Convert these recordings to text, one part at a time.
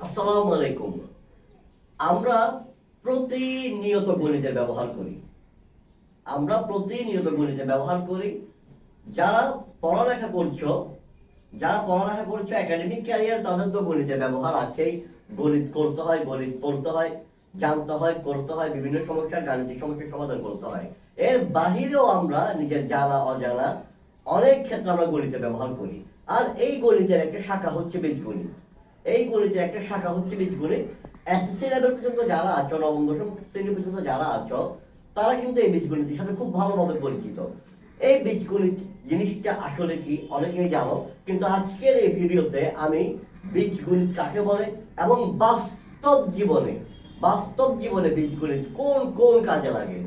আসসালামু আলাইকুম। আমরা প্রতিনিয়ত গণিতের ব্যবহার করি। আমরা প্রতিনিয়ত গণিতের ব্যবহার করি। যারা পড়ালেখা করছ, যারা পড়ালেখা করছ একাডেমিক ক্যারিয়ার তাদের তো গণিতের ব্যবহার আছেই। গণিত করতে হয়, গণিত পড়তে হয়, জানতে হয়, করতে হয়, বিভিন্ন সমস্যার গাণিতিক সমস্যার সমাধান করতে হয়। এর বাহিরেও আমরা নিজের জানা, অজানা অনেক ক্ষেত্রে আমরা গণিতের ব্যবহার করি। আর এই গণিতের একটা শাখা হচ্ছে বীজগণিত। এই গণিতের একটা শাখা হচ্ছে বীজগণিত এসএসসি লেভেল পর্যন্ত যারা আছো, নবম, দশম শ্রেণি পর্যন্ত যারা আছো, তারা কিন্তু এই বীজগণিতের সাথে খুব ভালোভাবে পরিচিত। এই বীজগণিত জিনিসটা আসলে কি অনেকেই জানো, কিন্তু আজকের এই ভিডিওতে আমি বীজগণিত কাকে বলে এবং বাস্তব জীবনে বাস্তব জীবনে বীজগণিত কোন কোন কাজে লাগে?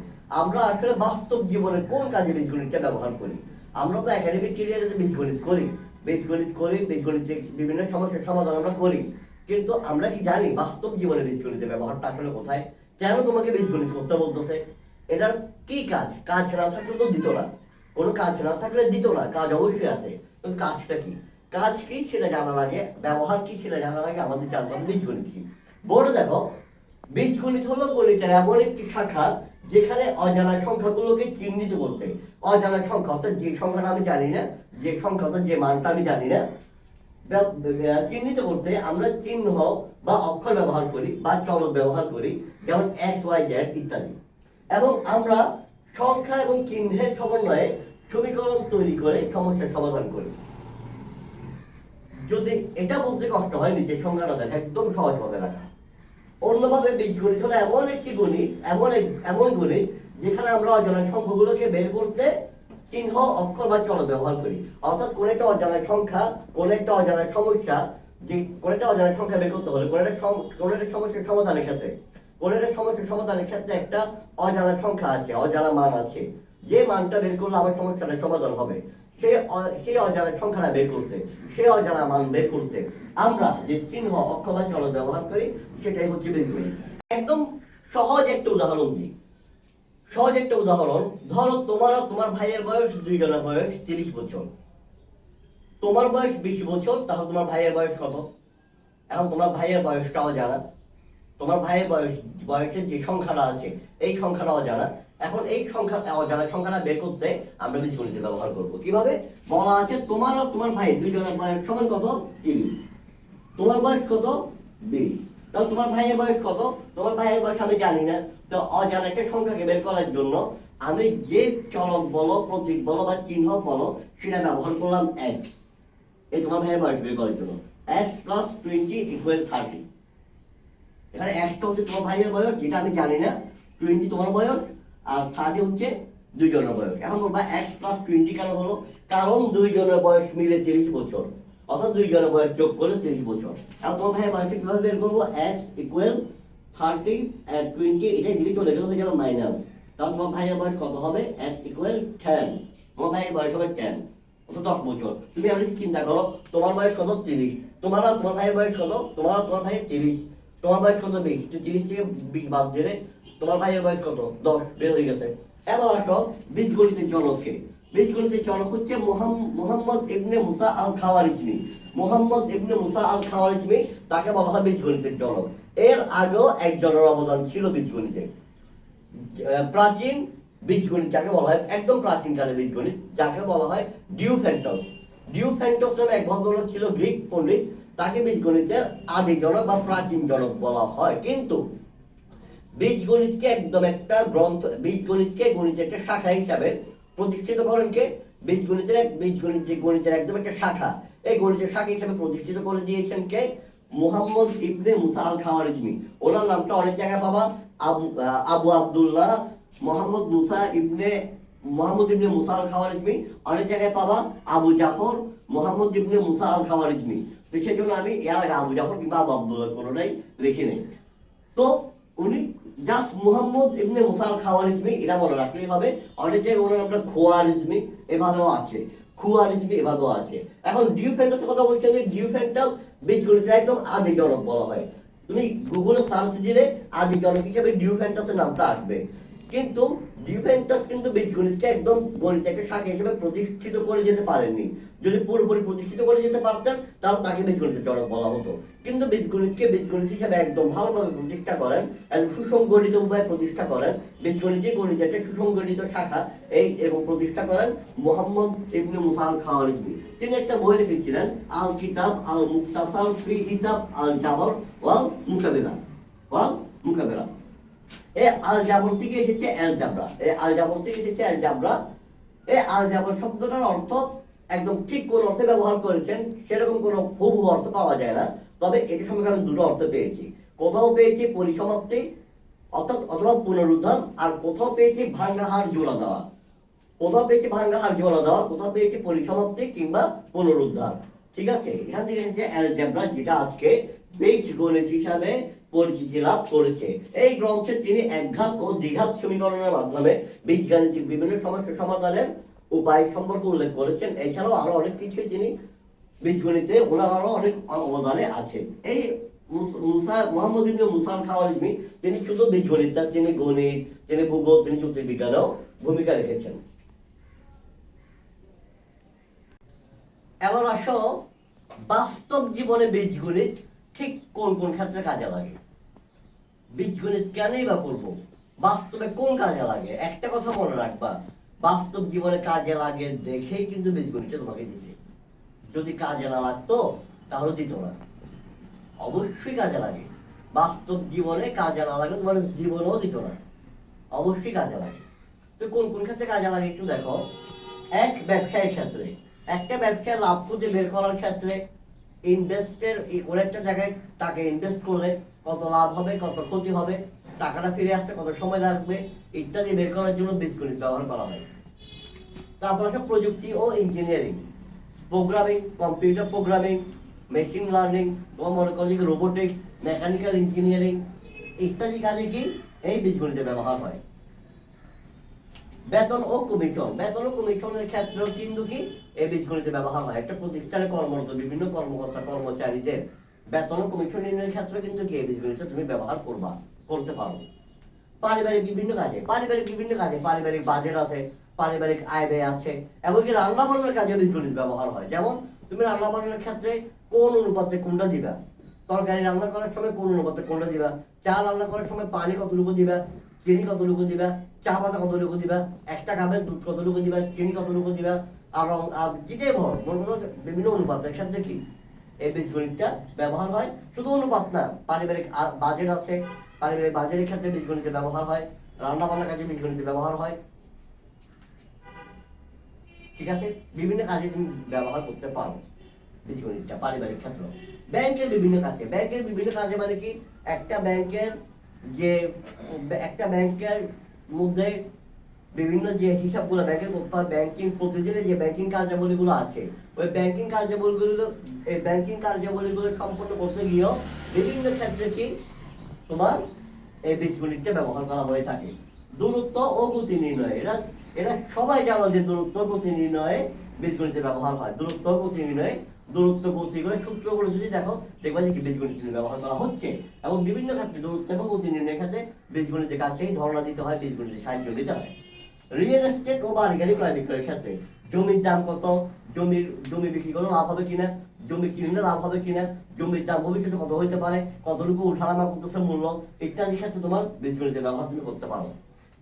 আমরা আসলে বাস্তব জীবনে কোন কাজে বীজগণিতটা ব্যবহার করি? আমরা তো একাডেমিক ক্যারিয়ারে বীজগণিত করি। বীজগণিত করি বীজগণিতের বিভিন্ন সমস্যার সমাধান আমরা করি। কিন্তু আমরা কি জানি বাস্তব জীবনে বীজগণিতের ব্যবহারটা আসলে কোথায়? কেন তোমাকে বীজগণিত করতে বলতেছে? এটার কি কাজ? কাজ না থাকলে তো দিত না। কোনো কাজ না থাকলে দিত না। কাজ অবশ্যই আছে। কাজটা কি? কাজ কি সেটা জানার আগে, ব্যবহার কি সেটা জানার আগে আমাদের জানতে হবে বীজগণিত কি? বোর্ডে দেখো বীজগণিত হলো গণিতের এমন একটি শাখা যেখানে অজানা সংখ্যাগুলোকে চিহ্নিত করতে। অজানা সংখ্যা, অর্থাৎ যে সংখ্যাটা আমি জানি না, যে সংখ্যাটা যে মানটা আমি জানি না চিহ্নিত করতে আমরা চিহ্ন বা অক্ষর ব্যবহার করি বা চলক ব্যবহার করি, যেমন এক্স ওয়াই জেড ইত্যাদি। এবং আমরা সংখ্যা এবং চিহ্নের সমন্বয়ে সমীকরণ তৈরি করে সমস্যার সমাধান করি। যদি এটা বুঝতে কষ্ট হয়, নিচের সংখ্যাটা দেখা, একদম সহজভাবে রাখা অন্যভাবে বীজগণিত হলো এমন একটি গণিত, এমন এমন গণিত যেখানে আমরা অজানা সংখ্যাগুলোকে বের করতে চিহ্ন, অক্ষর বা চলক ব্যবহার করি। অর্থাৎ কোন একটা অজানা সংখ্যা, কোন একটা অজানা সমস্যা যে, কোন একটা অজানা সংখ্যা বের করতে হলে কোন একটা কোন একটা সমস্যার সমাধানের ক্ষেত্রে, কোন একটা সমস্যার সমাধানের ক্ষেত্রে একটা অজানা সংখ্যা আছে, অজানা মান আছে। যে মানটা বের করলে আমার সমস্যাটা সমাধান হবে। সে সেই অজানা সংখ্যাটা বের করতে সেই অজানা মান বের করতে আমরা যে চিহ্ন অক্ষর বা চলক ব্যবহার করি, সেটাই হচ্ছে বীজগণিত একদম সহজ একটা উদাহরণ দিই। সহজ একটা উদাহরণ, ধরো তোমার তোমার ভাইয়ের বয়স দুইজনের বয়স তিরিশ বছর। তোমার বয়স বিশ বছর, তাহলে তোমার ভাইয়ের বয়স কত? এখন তোমার ভাইয়ের বয়সটাও জানা তোমার ভাইয়ের বয়স, বয়সের যে সংখ্যাটা আছে, এই সংখ্যাটাও অজানা। এখন এই সংখ্যা অজানা সংখ্যাটা বের করতে আমরা বীজগণিত ব্যবহার করব। কীভাবে? বলা আছে তোমার আর তোমার ভাই, দুইজনের বয়স সমান কত? তিরিশ তোমার বয়স কত? বিশ তাহলে তোমার ভাইয়ের বয়স কত? তোমার ভাইয়ের বয়স আমি জানি না। তো অজানা একটা সংখ্যাকে বের করার জন্য আমি যে চলক বলো, প্রতীক বলো বা চিহ্ন বলো, সেটা ব্যবহার করলাম এক্স এই তোমার ভাইয়ের বয়স বের করার জন্য। X plus twenty equal thirty এখানে একটা হচ্ছে তোমার ভাইয়ের বয়স, যেটা আমি জানি না। টোয়েন্টি তোমার বয়স? আর থার্টি হচ্ছে দুইজনের বয়স। এখন বলবা এক্স প্লাস টোয়েন্টি কেন হলো কারণ দুইজনের বয়স মিলে তিরিশ বছর। অর্থাৎ দুইজনের বয়স যোগ করলে তিরিশ বছর। এখন তোমার ভাইয়ের বয়সটা কীভাবে বের করব? X equal thirty and twenty এটাই দিলে চলে গেলে হয়ে যাবে মাইনাস তাহলে তোমার ভাইয়ের বয়স কত হবে? এক্স ইকুয়াল টেন তোমার ভাইয়ের বয়স হবে টেন অর্থাৎ দশ বছর। তুমি আপনি চিন্তা করো, তোমার বয়স কত? তিরিশ। তোমার তোমার ভাইয়ের বয়স কত? তোমার তোমার ভাইয়ের তিরিশ। তোমার বয়স কত বিশ? তো তিরিশ থেকে বিশ বাদ দিলে তোমার ভাইয়ের বয়স কত? দশ বের হয়ে গেছে। এবার আসো বীজগণিতের জনককে বীজগণিতের জনক হচ্ছে মোহাম- মোহাম্মদ ইবনে মুসা আল খাওয়ারিজমি মোহাম্মদ ইবনে মুসা আল খাওয়ারিজমি তাকে বলা হয় বীজগণিতের জনক এর আগেও একজনের অবদান ছিল বীজগণিতে। আহ, প্রাচীন বীজগণিত যাকে বলা হয় একদম প্রাচীন কালে বীজগণিত যাকে বলা হয় ডিউ ডিউফ্যান্টস। ডিউফ্যান্টস নামে এক ভদ্রলোক ছিল, গ্রিক পণ্ডিত। তাকে বীজগণিতের আদি জনক বা প্রাচীন জনক বলা হয়। কিন্তু বীজগণিতকে একদম একটা গ্রন্থ, বীজগণিতকে গণিতের একটা শাখা হিসাবে প্রতিষ্ঠিত করেন কে? বীজগণিতের এক বীজগণিত যে গণিতের একদম একটা শাখা। এই গণিতের শাখা হিসাবে প্রতিষ্ঠিত করে দিয়েছেন কে? Muhammad ibn Musa al Khwarizmi ওনার নামটা অনেক জায়গায় পাবা। আবু আবু আব্দুল্লাহ, মোহাম্মদ মুসা ইবনে মোহাম্মদ ইবনে মুসা আল খাওয়ারিজমি অনেক জায়গায় পাবা আবু জাফর, মোহাম্মদ ইবনে মুসা আল খাওয়ারিজমি তো সেই জন্য আমি এর আগে আবু জাফর কিংবা আবু আব্দুল্লাহ কোনোটাই লিখি নেই। তো উনি just Muhammad ibn Musa al Khwarizmi এটা মনে রাখলেই হবে। অনেক জায়গায় ওনার নামটা খোয়ারিজমি, এভাবেও আছে। খুয়ারিজমি, এভাবেও আছে। এখন ডিউ ফ্যান্টাসের কথা বলছেন যে ডিউ ফ্যান্টাস বীজগণিতের একদম আদি জনক বলা হয়। তুমি গুগলে সার্চ দিলে আদি জনক হিসেবে ডিউ ফ্যান্টাসের নামটা আসবে। কিন্তু ডিফেন্টাস কিন্তু বীজগণিতকে একদম গণিতকে শাখা হিসেবে প্রতিষ্ঠিত করে যেতে পারেননি। যদি পুরোপুরি প্রতিষ্ঠিত করে যেতে পারতেন, তাহলে তাকে বীজগণিতের জনক বলা হতো। কিন্তু বীজগণিতকে বীজগণিত হিসেবে একদম ভালোভাবে প্রতিষ্ঠা করেন এবং সুসংগঠিত উপায়ে প্রতিষ্ঠা করেন। বীজগণিত গণিতের একটা সুসংগঠিত শাখা, এই এরকম প্রতিষ্ঠা করেন মোহাম্মদ ইবনে মুসাল খাওয়ারিজমি তিনি একটা বই লিখেছিলেন আল কিতাব আল মুক্তাসাল ফি হিসাব আল জাবর ওয়াল মুকাবিলা ওয়াল মুকাবিলা এই আল থেকে এসেছে এল জাবরা এই আল থেকে এসেছে এল জাবরা এই আল শব্দটার অর্থ একদম ঠিক কোন অর্থে ব্যবহার করেছেন, সেরকম কোনো হুবহু অর্থ পাওয়া যায় না, তবে এটি সম্পর্কে আমি দুটো অর্থ পেয়েছি। কোথাও পেয়েছি পরিসমাপ্তি, অর্থাৎ অথবা পুনরুদ্ধার, আর কোথাও পেয়েছি ভাঙ্গাহার জোড়া দেওয়া। কোথাও পেয়েছি ভাঙ্গাহার জোড়া দেওয়া, কোথাও পেয়েছি পরিসমাপ্তি কিংবা পুনরুদ্ধার। ঠিক আছে? এখান থেকে এসেছে অ্যালজেব্রা, যেটা আজকে বীজ গণিত হিসাবে পরিচিতি লাভ করেছে। এই গ্রন্থে তিনি একঘাত ও দ্বিঘাত সমীকরণের মাধ্যমে বীজগাণিতিক বিভিন্ন সমস্যা সমাধানের উপায় সম্পর্কে উল্লেখ করেছেন। এছাড়াও আরও অনেক কিছুই তিনি বীজগণিতে ওনার আরও অনেক অবদানে আছে। এই মুসা মোহাম্মদ ইবনে মুসাল খাওয়ারিজমি, তিনি শুধু বীজগণিত, তিনি গণিত, তিনি ভূগোল, তিনি জ্যোতির্বিজ্ঞানেও ভূমিকা রেখেছেন। এবার আসো বাস্তব জীবনে বীজগণিত ঠিক কোন কোন ক্ষেত্রে কাজে লাগে? বীজগণিত কেনই বা করব? বাস্তবে কোন কাজে লাগে? একটা কথা মনে রাখবা, বাস্তব জীবনে কাজে লাগে দেখেই কিন্তু বীজগণিতটা তোমাকে দিছে। যদি কাজে না লাগতো, তাহলে দিত না। অবশ্যই কাজে লাগে। বাস্তব জীবনে কাজে না লাগে তোমার জীবনেও দিত না। অবশ্যই কাজে লাগে। তো কোন কোন ক্ষেত্রে কাজে লাগে একটু দেখো। এক ব্যবসায়ের ক্ষেত্রে। একটা ব্যবসায় লাভ খুঁজে বের করার ক্ষেত্রে ইনভেস্টের কোনো একটা জায়গায় টাকা ইনভেস্ট করলে কত লাভ হবে, কত ক্ষতি হবে, টাকাটা ফিরে আসতে কত সময় লাগবে ইত্যাদি বের করার জন্য বীজগণিত ব্যবহার করা হয়। তারপর আছে প্রযুক্তি ও engineering programming computer programming machine learning robotics mechanical engineering ইত্যাদি কাজে কি এই বীজগণিতের ব্যবহার হয়। বেতন ও কমিশন। বেতন ও কমিশনের ক্ষেত্রেও কিন্তু কি? এই বীজগণিতের ব্যবহার হয়। একটা প্রতিষ্ঠানে কর্মরত, বিভিন্ন কর্মকর্তা, কর্মচারীদের বেতন ও কমিশন নির্ণয়ের ক্ষেত্রে কিন্তু কি এই বীজগণিত তুমি ব্যবহার করবা, করতে পারো। পারিবারিক বিভিন্ন কাজে, পারিবারিক বিভিন্ন কাজে, পারিবারিক বাজেট আছে, পারিবারিক আয় ব্যয় আছে, এমনকি রান্না বান্নার কাজে বীজগণিত ব্যবহার হয়। যেমন, তুমি রান্না বান্নার ক্ষেত্রে কোন অনুপাতে কোনটা দিবা? তরকারি রান্না করার সময় কোন অনুপাতে কোনটা দিবা? চা রান্না করার সময় পানি কতটুকু দিবা? চিনি কতটুকু দিবা? চা পাতা কতটুকু দিবা? একটা কাপের দুধ কতটুকু দিবা? চিনি কতটুকু দিবা? আর রং, আর যেটাই ভর মনে করো বিভিন্ন অনুপাতের ক্ষেত্রে কি এই বীজগণিতটা ব্যবহার হয়, শুধু অনুপাত না, পারিবারিক বাজেট আছে, পারিবারিক বাজেটের ক্ষেত্রে বীজগণিতের ব্যবহার হয় রান্না বান্নার কাজে বীজগণিতের ব্যবহার হয়। ঠিক আছে? বিভিন্ন কাজে তুমি ব্যবহার করতে পারো বীজগণিতটা পারিবারিক ক্ষেত্র। ব্যাংকের বিভিন্ন কাজে, ব্যাংকের বিভিন্ন কাজে মানে কি? একটা ব্যাংকের যে একটা ব্যাংকের মধ্যে বিভিন্ন যে হিসাবগুলো হয় ব্যাংকিং প্রতিদিনের যে ব্যাংকিং কার্যাবলীগুলো আছে, ওই ব্যাংকিং কার্যাবলীগুলো, এই ব্যাংকিং কার্যাবলীগুলো সম্পন্ন করতে গিয়েও বিভিন্ন ক্ষেত্রে কি তোমার এই বীজগণিতটা ব্যবহার করা হয়ে থাকে। দূরত্ব ও গতি নির্ণয়, এরা এরা সবাই জানো যে দূরত্ব গতি নির্ণয়ে বীজগণিতের ব্যবহার হয়। দূরত্ব গতি নির্ণয়ে দূরত্ব গতি করে সূত্রগুলো যদি দেখো, দেখবা যে বীজগণিত ব্যবহার করা হচ্ছে। এবং বিভিন্ন ক্ষেত্রে দূরত্ব এবং গতি নির্ণয়ের ক্ষেত্রে বীজগণিতের কাছেই ধারণা দিতে হয় বীজগণিতের সাহায্য নিতে হয়। রিয়েল এস্টেট ও বাড়ি গাড়ি ক্রয় বিক্রয়ের ক্ষেত্রে জমির দাম কত? জমির, জমি বিক্রি করলে লাভ হবে কিনা? জমি কিনলে লাভ হবে কিনা? জমির দাম ভবিষ্যতে কত হইতে পারে? কতটুকু উঠানামা করতেছে মূল্য? ইত্যাদি ক্ষেত্রে তোমার বীজগণিতের ব্যবহার তুমি করতে পারো।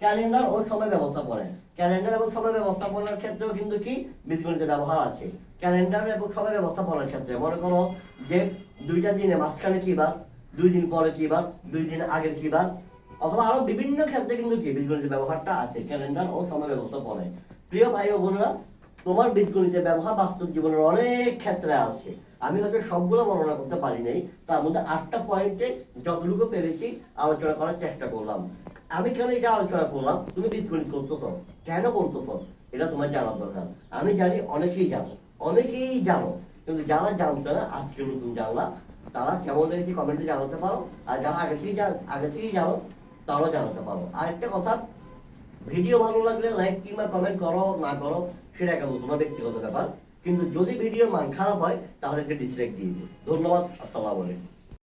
ক্যালেন্ডার ও সময় ব্যবস্থাপনা ক্যালেন্ডার এবং সময় ব্যবস্থাপনার ক্ষেত্রেও কিন্তু কি? বীজগণিতের ব্যবহার আছে। ক্যালেন্ডার এবং সময় ব্যবস্থাপনার ক্ষেত্রে মনে করো যে দুইটা দিনে মাঝখানে কি বার দুই দিন পরে কি বার দুই দিন আগের কি বার অথবা আরও বিভিন্ন ক্ষেত্রে কিন্তু কি বীজগণিতের ব্যবহারটা আছে, ক্যালেন্ডার ও সময় ব্যবস্থাপনায় প্রিয় ভাই ও বোনেরা তোমার বীজগণিতের ব্যবহার বাস্তব জীবনের অনেক ক্ষেত্রে আছে। আমি হয়তো সবগুলো বর্ণনা করতে পারি নাই, তার মধ্যে আটটা পয়েন্টে যতটুকু পেরেছি আলোচনা করার চেষ্টা করলাম। আমি কেন এটা আলোচনা করলাম? তুমি বীজগণিত করতেছ, কেন করতেছ? এটা তোমার জানার দরকার। আমি জানি অনেকেই জানো অনেকেই জানো, কিন্তু যারা জানতো না আজকে নতুন জানলা, তারা কেমন লেগেছে কমেন্টে জানাতে পারো, আর যারা আগে থেকেই আগে থেকেই জানো, তারাও জানাতে পারো। আর একটা কথা, ভিডিও ভালো লাগলে লাইক কিংবা কমেন্ট করো, না করো সেটা কেবল তোমার ব্যক্তিগত ব্যাপার। কিন্তু যদি ভিডিওর মান খারাপ হয়, তাহলে একটা ডিসলাইক দিয়ে দিও। ধন্যবাদ, আসসালামু আলাইকুম।